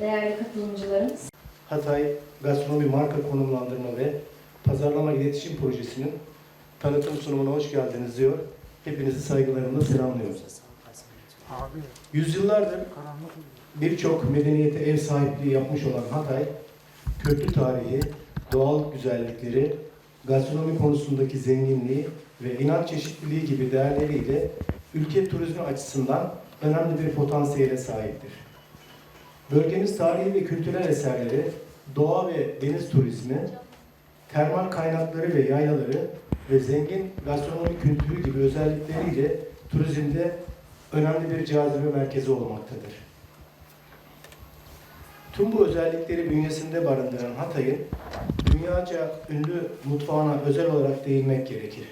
değerli katılımcılarımız. Hatay Gastronomi Marka Konumlandırma ve Pazarlama İletişim Projesi'nin tanıtım sunumuna hoş geldiniz diyor. Hepinizi saygılarımla selamlıyoruz. Yüzyıllardır birçok medeniyete ev sahipliği yapmış olan Hatay, köklü tarihi, doğal güzellikleri, gastronomi konusundaki zenginliği ve inanç çeşitliliği gibi değerleriyle ülke turizmi açısından önemli bir potansiyele sahiptir. Bölgemiz tarihi ve kültürel eserleri, doğa ve deniz turizmi, termal kaynakları ve yaylaları ve zengin gastronomi kültürü gibi özellikleriyle turizmde önemli bir cazibe merkezi olmaktadır. Tüm bu özellikleri bünyesinde barındıran Hatay'ın dünyaca ünlü mutfağına özel olarak değinmek gerekir.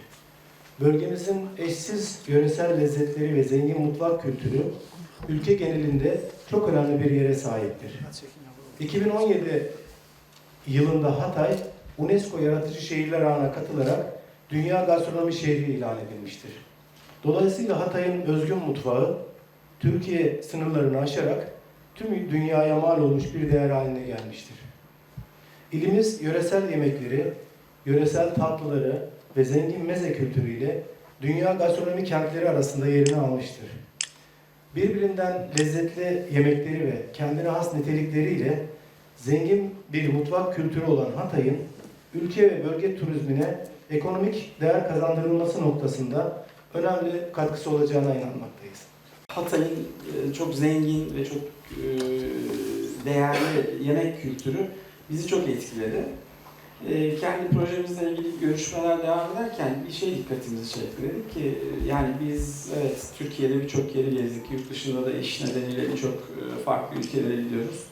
Bölgemizin eşsiz yöresel lezzetleri ve zengin mutfak kültürü ülke genelinde çok önemli bir yere sahiptir. 2017 yılında Hatay, UNESCO Yaratıcı Şehirler Ağı'na katılarak Dünya Gastronomi Şehri ilan edilmiştir. Dolayısıyla Hatay'ın özgün mutfağı, Türkiye sınırlarını aşarak tüm dünyaya mal olmuş bir değer haline gelmiştir. İlimiz yöresel yemekleri, yöresel tatlıları ve zengin meze kültürüyle dünya gastronomi kentleri arasında yerini almıştır. Birbirinden lezzetli yemekleri ve kendine has nitelikleriyle zengin bir mutfak kültürü olan Hatay'ın ülke ve bölge turizmine ekonomik değer kazandırılması noktasında önemli katkısı olacağına inanmaktayız. Hatay'ın e, çok zengin ve çok e, değerli yemek kültürü bizi çok etkiledi. E, Kendi projemizle ilgili görüşmeler devam ederken bir şey dikkatimizi çekti. Dedik ki e, yani biz evet Türkiye'de birçok yeri gezdik, yurt dışında da iş nedeniyle birçok e, farklı ülkelere gidiyoruz.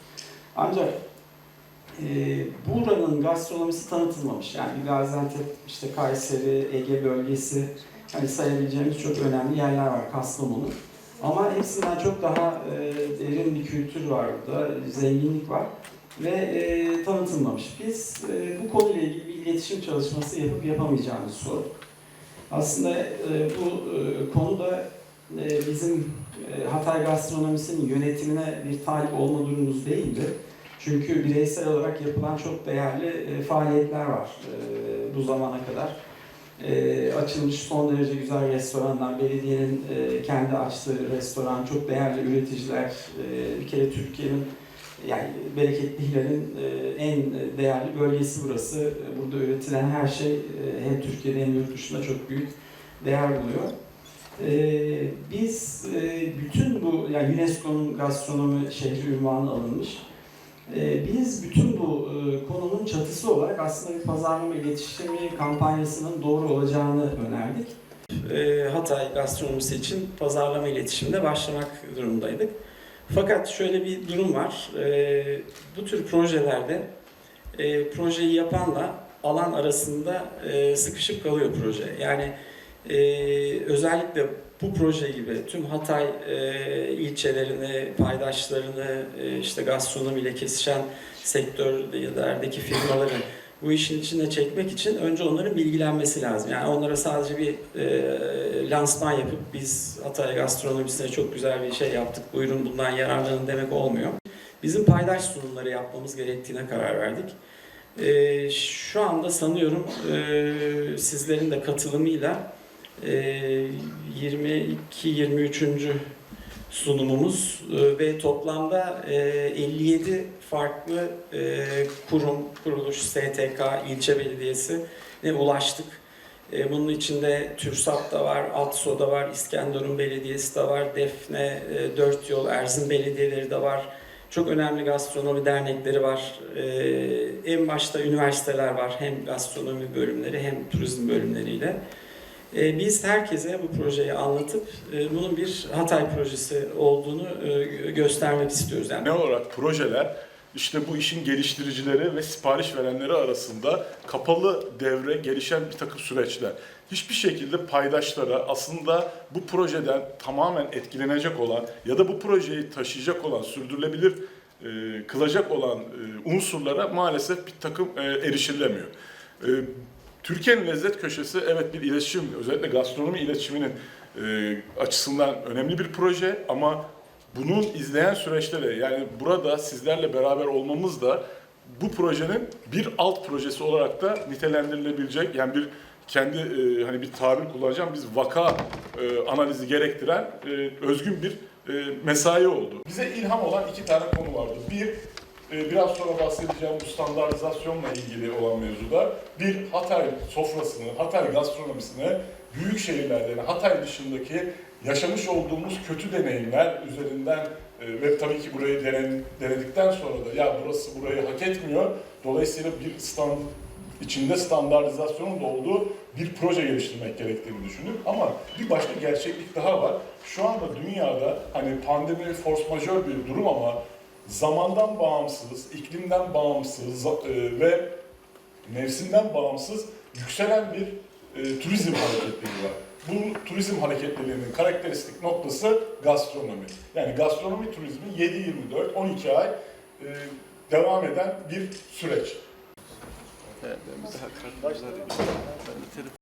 Ancak e, buranın gastronomisi tanıtılmamış. Yani Gaziantep, işte Kayseri, Ege bölgesi, hani sayabileceğimiz çok önemli yerler var, Kastamonu. Ama hepsinden çok daha e, derin bir kültür var burada, zenginlik var ve e, tanıtılmamış. Biz e, bu konuyla ilgili bir iletişim çalışması yapıp yapamayacağımızı sorduk. Aslında e, bu e, konu da e, bizim e, Hatay gastronomisinin yönetimine bir talip olma durumumuz değildi. Çünkü bireysel olarak yapılan çok değerli e, faaliyetler var e, bu zamana kadar e, açılmış son derece güzel restoranlar, belediyenin e, kendi açtığı restoran, çok değerli üreticiler, e, bir kere Türkiye'nin yani bereketli hilalin e, en değerli bölgesi burası. Burada üretilen her şey e, hem Türkiye'de hem yurt dışında çok büyük değer buluyor. E, biz bütün bu yani UNESCO'nun gastronomi şehri ünvanı alınmış. Ee, Biz bütün bu e, konunun çatısı olarak aslında bir pazarlama iletişimi kampanyasının doğru olacağını önerdik. Ee, Hatay gastronomisi için pazarlama iletişiminde başlamak durumundaydık. Fakat şöyle bir durum var. Ee, Bu tür projelerde e, projeyi yapanla alan arasında e, sıkışıp kalıyor proje. Yani e, özellikle bu proje gibi tüm Hatay e, ilçelerini, paydaşlarını, e, işte gastronomiyle kesişen sektörlerdeki firmaları bu işin içine çekmek için önce onların bilgilenmesi lazım. Yani onlara sadece bir e, lansman yapıp biz Hatay gastronomisine çok güzel bir şey yaptık, buyurun bundan yararlanın demek olmuyor. Bizim paydaş sunumları yapmamız gerektiğine karar verdik. E, şu anda sanıyorum e, sizlerin de katılımıyla 22-23. sunumumuz e, ve toplamda e, 57 farklı e, kurum, kuruluş, STK, ilçe belediyesi ulaştık. E, Bunun içinde TÜRSAP da var, ATSO da var, İskenderun Belediyesi de var, Defne, e, Dört Yol, Erzin Belediyeleri de var. Çok önemli gastronomi dernekleri var. E, En başta üniversiteler var. Hem gastronomi bölümleri hem turizm bölümleriyle. E, Biz herkese bu projeyi anlatıp e, bunun bir Hatay projesi olduğunu e, göstermek istiyoruz. Yani Ne olarak projeler işte bu işin geliştiricileri ve sipariş verenleri arasında kapalı devre gelişen bir takım süreçler. Hiçbir şekilde paydaşlara aslında bu projeden tamamen etkilenecek olan ya da bu projeyi taşıyacak olan, sürdürülebilir e, kılacak olan e, unsurlara maalesef bir takım e, erişilemiyor. E, Türkiye'nin lezzet köşesi evet bir iletişim, özellikle gastronomi iletişiminin e, açısından önemli bir proje ama bunun izleyen süreçlere yani burada sizlerle beraber olmamız da bu projenin bir alt projesi olarak da nitelendirilebilecek yani bir kendi e, hani bir tabir kullanacağım biz vaka e, analizi gerektiren e, özgün bir e, mesai oldu. Bize ilham olan iki tane konu vardı. Bir biraz sonra bahsedeceğim bu standartizasyonla ilgili olan mevzuda bir Hatay sofrasını, Hatay gastronomisine büyük şehirlerde yani Hatay dışındaki yaşamış olduğumuz kötü deneyimler üzerinden e, ve tabii ki burayı denedikten sonra da ya burası burayı hak etmiyor. Dolayısıyla bir stand içinde standartizasyonun da olduğu bir proje geliştirmek gerektiğini düşündük. Ama bir başka gerçeklik daha var. Şu anda dünyada hani pandemi force majeure bir durum ama zamandan bağımsız, iklimden bağımsız e, ve mevsimden bağımsız yükselen bir e, turizm hareketliliği var. Bu turizm hareketliliğinin karakteristik noktası gastronomi. Yani gastronomi turizmi 7-24, 12 ay e, devam eden bir süreç. Evet, ben bir daha kartımızı arayayım. Ben de telefon